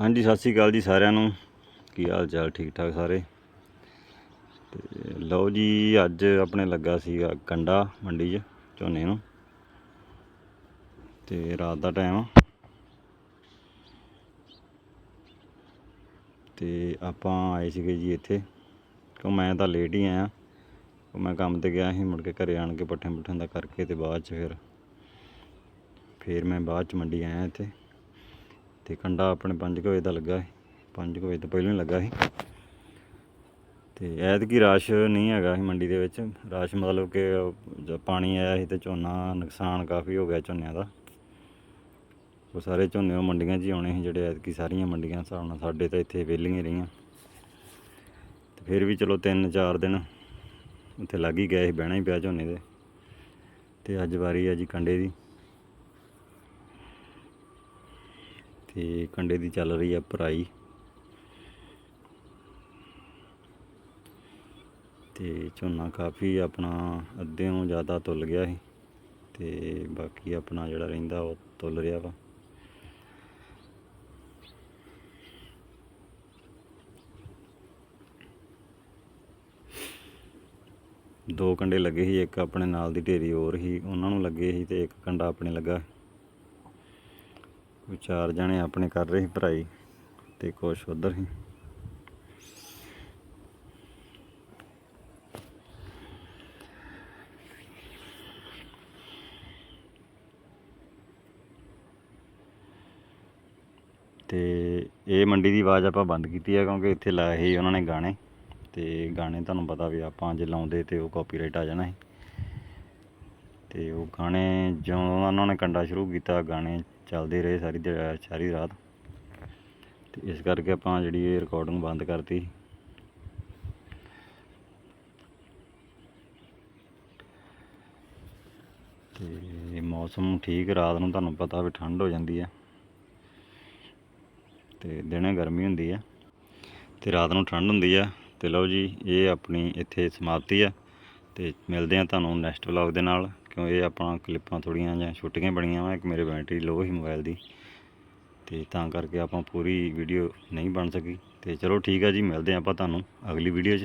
ਹਾਂਜੀ, ਸਤਿ ਸ੍ਰੀ ਅਕਾਲ ਜੀ ਸਾਰਿਆਂ ਨੂੰ। ਕੀ ਹਾਲ ਚਾਲ? ਠੀਕ ਠਾਕ ਸਾਰੇ? ਤੇ ਲਓ ਜੀ, ਅੱਜ ਆਪਣੇ ਲੱਗਾ ਸੀਗਾ ਕੰਡਾ ਮੰਡੀ 'ਚ, ਝੋਨੇ ਨੂੰ। ਤੇ ਰਾਤ ਦਾ ਟਾਈਮ ਤੇ ਆਪਾਂ ਆਏ ਸੀਗੇ ਜੀ ਇੱਥੇ। ਕਿਉਂ ਮੈਂ ਤਾਂ ਲੇਟ ਹੀ ਆਇਆ। ਮੈਂ ਕੰਮ ਤੇ ਗਿਆ ਸੀ, ਮੁੜ ਕੇ ਘਰੇ ਆਣ ਕੇ ਪੱਠੇ ਪੁੱਠਿਆਂ ਦਾ ਕਰਕੇ ਤੇ ਬਾਅਦ ਚ ਫਿਰ ਫਿਰ ਮੈਂ ਬਾਅਦ ਚ ਮੰਡੀ ਆਇਆ ਇੱਥੇ। ਤੇ ਕੰਡਾ ਆਪਣੇ 5 ਵਜੇ ਦਾ ਲੱਗਾ ਸੀ 5 ਵਜੇ ਤੋਂ ਪਹਿਲਾਂ ਹੀ ਲੱਗਾ ਸੀ। ਤੇ ਐਤਕੀ ਰਸ਼ ਨਹੀਂ ਹੈਗਾ ਸੀ ਮੰਡੀ ਦੇ ਵਿੱਚ। ਰਸ਼ ਮਤਲਬ ਕਿ ਜਦ ਪਾਣੀ ਆਇਆ ਸੀ ਤੇ ਝੋਨਾ ਨੁਕਸਾਨ ਕਾਫੀ ਹੋ ਗਿਆ ਝੋਨਿਆਂ ਦਾ। ਉਹ ਸਾਰੇ ਝੋਨੇ ਉਹ ਮੰਡੀਆਂ 'ਚ ਹੀ ਆਉਣੇ ਸੀ ਜਿਹੜੇ ਐਤਕੀ ਸਾਰੀਆਂ ਮੰਡੀਆਂ ਹਿਸਾਬ ਨਾਲ ਸਾਡੇ ਤਾਂ ਇੱਥੇ ਵਿਹਲੀਆਂ ਰਹੀਆਂ। ਤੇ ਫਿਰ ਵੀ ਚਲੋ 3-4 ਦਿਨ ਉੱਥੇ ਲੱਗ ਹੀ ਗਏ ਸੀ, ਬਹਿਣਾ ਹੀ ਪਿਆ ਝੋਨੇ ਦੇ। ਤੇ ਅੱਜ ਵਾਰੀ ਆ ਜੀ ਕੰਡੇ ਦੀ। ਤੇ ਕੰਡੇ ਦੀ ਚੱਲ ਰਹੀ ਆ ਭਰਾਈ ਤੇ ਝੋਨਾ ਕਾਫੀ ਆਪਣਾ ਅੱਧਿਓਂ ਜ਼ਿਆਦਾ ਤੁੱਲ ਗਿਆ ਸੀ ਤੇ ਬਾਕੀ ਆਪਣਾ ਜਿਹੜਾ ਰਹਿੰਦਾ ਉਹ ਤੁੱਲ ਰਿਹਾ ਵਾ। ਦੋ ਕੰਡੇ ਲੱਗੇ ਸੀ, ਇੱਕ ਆਪਣੇ ਨਾਲ ਦੀ ਢੇਰੀ ਹੋਰ ਸੀ, ਉਹਨਾਂ ਨੂੰ ਲੱਗੇ ਸੀ ਤੇ ਇੱਕ ਕੰਡਾ ਆਪਣੇ ਲੱਗਾ ਕੋਈ ਚਾਰ ਜਣੇ ਆਪਣੇ ਕਰ ਰਹੇ ਸੀ ਭਰਾਈ ਤੇ ਕੁਛ ਉਧਰ ਹੀ ਤੇ ਇਹ ਮੰਡੀ ਦੀ ਆਵਾਜ਼ ਆਪਾਂ ਬੰਦ ਕੀਤੀ ਹੈ ਕਿਉਂਕਿ ਇੱਥੇ ਲਾਏ ਸੀ ਉਹਨਾਂ ਨੇ ਗਾਣੇ ਤੇ ਗਾਣੇ ਤੁਹਾਨੂੰ ਪਤਾ ਵੀ ਆਪਾਂ ਜੇ ਲਾਉਂਦੇ ਤੇ ਉਹ ਕਾਪੀਰਾਈਟ ਆ ਜਾਣਾ ਸੀ। ਤੇ ਉਹ ਗਾਣੇ ਜਦੋਂ ਉਹਨਾਂ ਨੇ ਕੰਡਾ ਸ਼ੁਰੂ ਕੀਤਾ, ਗਾਣੇ ਚੱਲਦੇ ਰਹੇ ਸਾਰੀ ਦਿਹਾ- ਸਾਰੀ ਰਾਤ। ਤੇ ਇਸ ਕਰਕੇ ਆਪਾਂ ਜਿਹੜੀ ਇਹ ਰਿਕਾਰਡਿੰਗ ਬੰਦ ਕਰਤੀ। ਤੇ ਮੌਸਮ ਠੀਕ, ਰਾਤ ਨੂੰ ਤੁਹਾਨੂੰ ਪਤਾ ਵੀ ਠੰਡ ਹੋ ਜਾਂਦੀ ਹੈ ਤੇ ਦਿਨੇ ਗਰਮੀ ਹੁੰਦੀ ਹੈ ਤੇ ਰਾਤ ਨੂੰ ਠੰਡ ਹੁੰਦੀ ਆ। ਤੇ ਲਓ ਜੀ, ਇਹ ਆਪਣੀ ਇੱਥੇ ਸਮਾਪਤੀ ਆ। ਤੇ ਮਿਲਦੇ ਆ ਤੁਹਾਨੂੰ ਨੈਕਸਟ ਵਲੌਗ ਦੇ ਨਾਲ। ਕਿਉਂ ਇਹ ਆਪਾਂ ਕਲਿੱਪਾਂ ਥੋੜੀਆਂ ਜਾਂ ਛੁੱਟੀਆਂ ਬਣੀਆਂ ਵਾ, ਇੱਕ ਮੇਰੇ ਬੈਟਰੀ ਲੋ ਸੀ ਮੋਬਾਈਲ ਦੀ। ਤੇ ਤਾਂ ਕਰਕੇ ਆਪਾਂ ਪੂਰੀ ਵੀਡੀਓ ਨਹੀਂ ਬਣ ਸਕੀ। ਤੇ ਚਲੋ ਠੀਕ ਆ ਜੀ, ਮਿਲਦੇ ਆ ਆਪਾਂ ਤੁਹਾਨੂੰ ਅਗਲੀ ਵੀਡੀਓ 'ਚ।